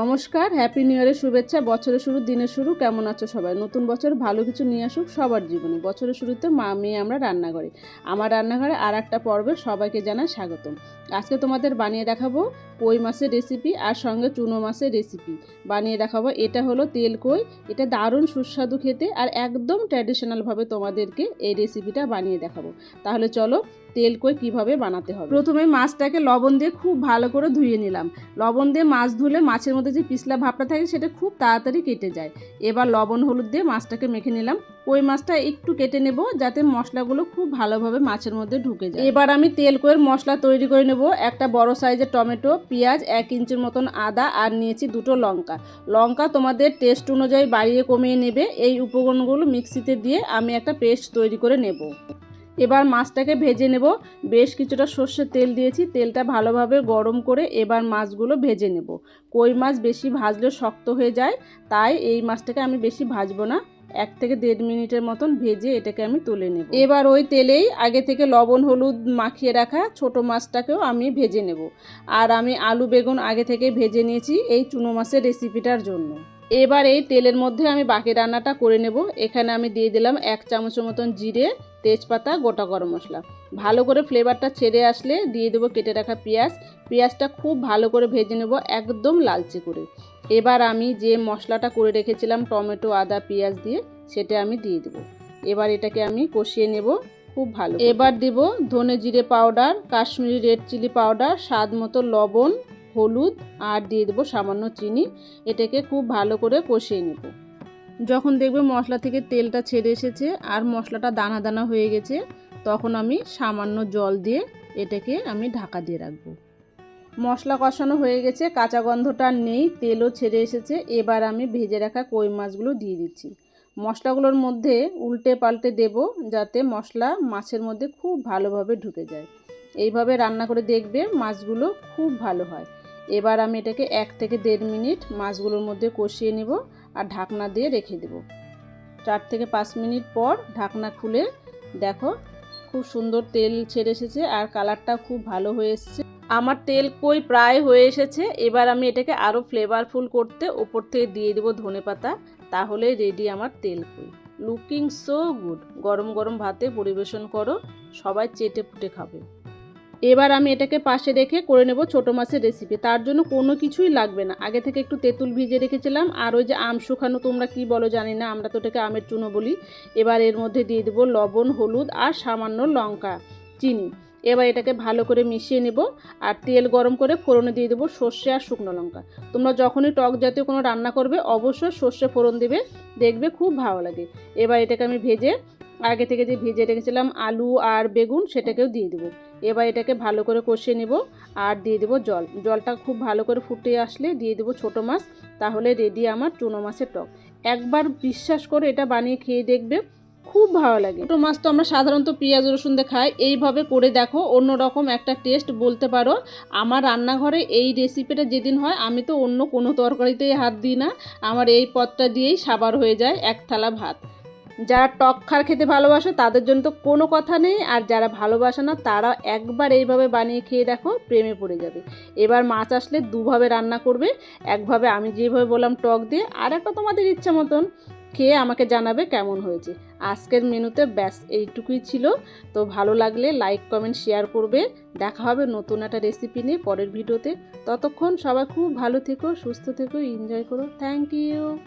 নমস্কার happy new ইয়ারের শুভেচ্ছা, বছরের শুরু, দিনের শুরু, কেমন আছো সবাই? নতুন বছর, ভালো কিছু নিয়ে আসুক সবার জীবনে। বছরের শুরুতে মা, মেয়ে আমরা রান্না করি আমার রান্নাঘরে আর একটা পর্বে সবাইকে জানাই স্বাগতম। আজকে তোমাদের বানিয়ে দেখাবো কই মাছের রেসিপি আর সঙ্গে চুনো মাছের রেসিপি বানিয়ে দেখাবো, এটা হলো তেল কই, এটা দারুণ সুস্বাদু খেতে আর একদম ট্র্যাডিশনালভাবে তোমাদেরকে এই রেসিপিটা বানিয়ে দেখাবো। তাহলে চলো তেল কই কীভাবে বানাতে হবে? প্রথমে মাছটাকে লবণ দিয়ে খুব ভালো করে ধুয়ে নিলাম। লবণ দিয়ে মাছ ধুলে মাছের মধ্যে যে পিছলা ভাবটা থাকে সেটা খুব তাড়াতাড়ি কেটে যায়। এবার লবণ হলুদ দিয়ে মাছটাকে মেখে নিলাম। কই মাছটা একটু কেটে নেব যাতে মশলাগুলো খুব ভালোভাবে মাছের মধ্যে ঢুকে যায়। এবার আমি তেল কইয়ের মশলা তৈরি করে নেব। একটা বড় সাইজের টমেটো, পেঁয়াজ, এক ইঞ্চির মতন আদা আর নিয়েছি দুটো লঙ্কা। লঙ্কা তোমাদের টেস্ট অনুযায়ী বাড়িয়ে কমিয়ে নেবে। এই উপকরণগুলো মিক্সিতে দিয়ে আমি একটা পেস্ট তৈরি করে নেব। এবার মাছটাকে ভেজে নেব। বেশ কিছুটা সর্ষের তেল দিয়েছি। তেলটা ভালোভাবে গরম করে এবার মাছগুলো ভেজে নেব। কই মাছ বেশি ভাজলে শক্ত হয়ে যায়, তাই এই মাছটাকে আমি বেশি ভাজবো না। এক থেকে দেড় মিনিটের মতন ভেজে এটাকে আমি তুলে নেব। এবার ওই তেলেই আগে থেকে লবণ, হলুদ মাখিয়ে রাখা ছোট মাছটাকেও আমি ভেজে নেব। আর আমি আলু, বেগুন আগে থেকে ভেজে নিয়েছি এই চুনো মাছের রেসিপিটার জন্য। এবার এই তেলের মধ্যে আমি বাকি রান্নাটা করে নেব। এখানে আমি দিয়ে দিলাম এক চামচের মতন জিরে তেজপাতা, গোটা গরম মশলা। ভালো করে ফ্লেভারটা ছেড়ে আসলে দিয়ে দেবো কেটে রাখা পেঁয়াজ। পেঁয়াজটা খুব ভালো করে ভেজে নেব একদম লালচে করে। এবার আমি যে মশলাটা করে রেখেছিলাম, টমেটো, আদা, পেঁয়াজ দিয়ে, সেটা আমি দিয়ে দেবো। এবার এটাকে আমি কষিয়ে নেব খুব ভালো এবার দেব ধনে জিরে powder, Kashmiri red chilli powder, স্বাদ মতো লবণ, হলুদ, আর দিয়ে দেবো সামান্য চিনি। এটাকে খুব ভালো করে কষিয়ে নেব। যখন দেখবে মশলা থেকে তেলটা ছেড়ে এসেছে আর মশলাটা দানা দানা হয়ে গেছে, তখন আমি সামান্য জল দিয়ে এটাকে আমি ঢাকা দিয়ে রাখব। মশলা কষানো হয়ে গেছে, কাঁচা গন্ধটা নেই, তেলও ছেড়ে এসেছে। এবার আমি ভেজে রাখা কই মাছগুলো দিয়ে দিচ্ছি। মশলাগুলোর মধ্যে উল্টে পাল্টে দেব যাতে মশলা মাছের মধ্যে খুব ভালোভাবে ঢুকে যায়। এইভাবে রান্না করে দেখবে মাছগুলো খুব ভালো হয়। এবার আমি এটাকে এক থেকে দেড় মিনিট মাছগুলোর মধ্যে কষিয়ে নেব। আর ঢাকনা দিয়ে রেখে দেব। চার থেকে পাঁচ মিনিট পর ঢাকনা খুলে দেখো খুব সুন্দর তেল ছেড়ে এসেছে আর কালারটা খুব ভালো হয়ে এসেছে। আমার তেল কই প্রায় হয়ে এসেছে। এবার আমি এটাকে আরও ফ্লেভারফুল করতে ওপর থেকে দিয়ে দেবো ধনে পাতা। তাহলে রেডি আমার তেল কই। লুকিং সো গুড গরম গরম ভাতে পরিবেশন করো। সবাই চেটে পুটে খাবে। এবার আমি এটাকে পাশে রেখে করে নেব ছোটো মাছের রেসিপি তার জন্য কোনো কিছুই লাগবে না। আগে থেকে একটু তেঁতুল ভিজে রেখেছিলাম, আর ওই যে আম শুকানো, তোমরা কি বলো জানি না, আমরা তো এটাকে আমের চুনো বলি। এবার এর মধ্যে দিয়ে দেবো লবণ, হলুদ আর সামান্য লঙ্কা, চিনি। এবার এটাকে ভালো করে মিশিয়ে নেব, আর তেল গরম করে ফোড়নে দিয়ে দেবো সর্ষে আর শুকনো লঙ্কা। তোমরা যখনই টক জাতীয় কোনো রান্না করবে, অবশ্যই সর্ষে ফোড়ন দেবে, দেখবে খুব ভালো লাগে। এবার এটাকে আমি ভেজে আগে থেকে যে ভেজে রেখেছিলাম আলু আর বেগুন সেটাকেও দিয়ে দেবো। এবার এটাকে ভালো করে কষিয়ে নেব আর দিয়ে দেবো জল। জলটা খুব ভালো করে ফুটে আসলে দিয়ে দেবো ছোটো মাছ, তাহলে রেডি আমার চুনো মাছের টক। একবার বিশ্বাস করে এটা বানিয়ে খেয়ে দেখবে, খুব ভালো লাগে। ছোটো মাছ তো আমরা সাধারণত পেঁয়াজ, রসুন দিয়ে খাই। এইভাবে করে দেখো অন্য রকম একটা টেস্ট বলতে পারো। আমার রান্নাঘরে এই রেসিপিটা যেদিন হয়, আমি তো অন্য কোনো তরকারিতেই হাত দিই না। আমার এই পদটা দিয়েই সাবার হয়ে যায় এক থালা ভাত। যারা টক খার খেতে ভালোবাসে, তাদের জন্য তো কোনো কথা নেই। আর যারা ভালোবাসে না তারা একবার এইভাবে বানিয়ে খেয়ে দেখো, প্রেমে পড়ে যাবে। এবার মাছ আসলে দুভাবে রান্না করবে। একভাবে আমি যেভাবে বললাম টক দিয়ে, আর একটা তোমাদের ইচ্ছা মতন খেয়ে আমাকে জানাবে কেমন হয়েছে। আজকের মেনুতে ব্যাস, এইটুকুই ছিল। তো ভালো লাগলে লাইক, কমেন্ট, শেয়ার করবে। দেখা হবে নতুন একটা রেসিপি নিয়ে পরের ভিডিওতে। ততক্ষণ সবাই খুব ভালো থেকো, সুস্থ থেকো, এনজয় করো। Thank you.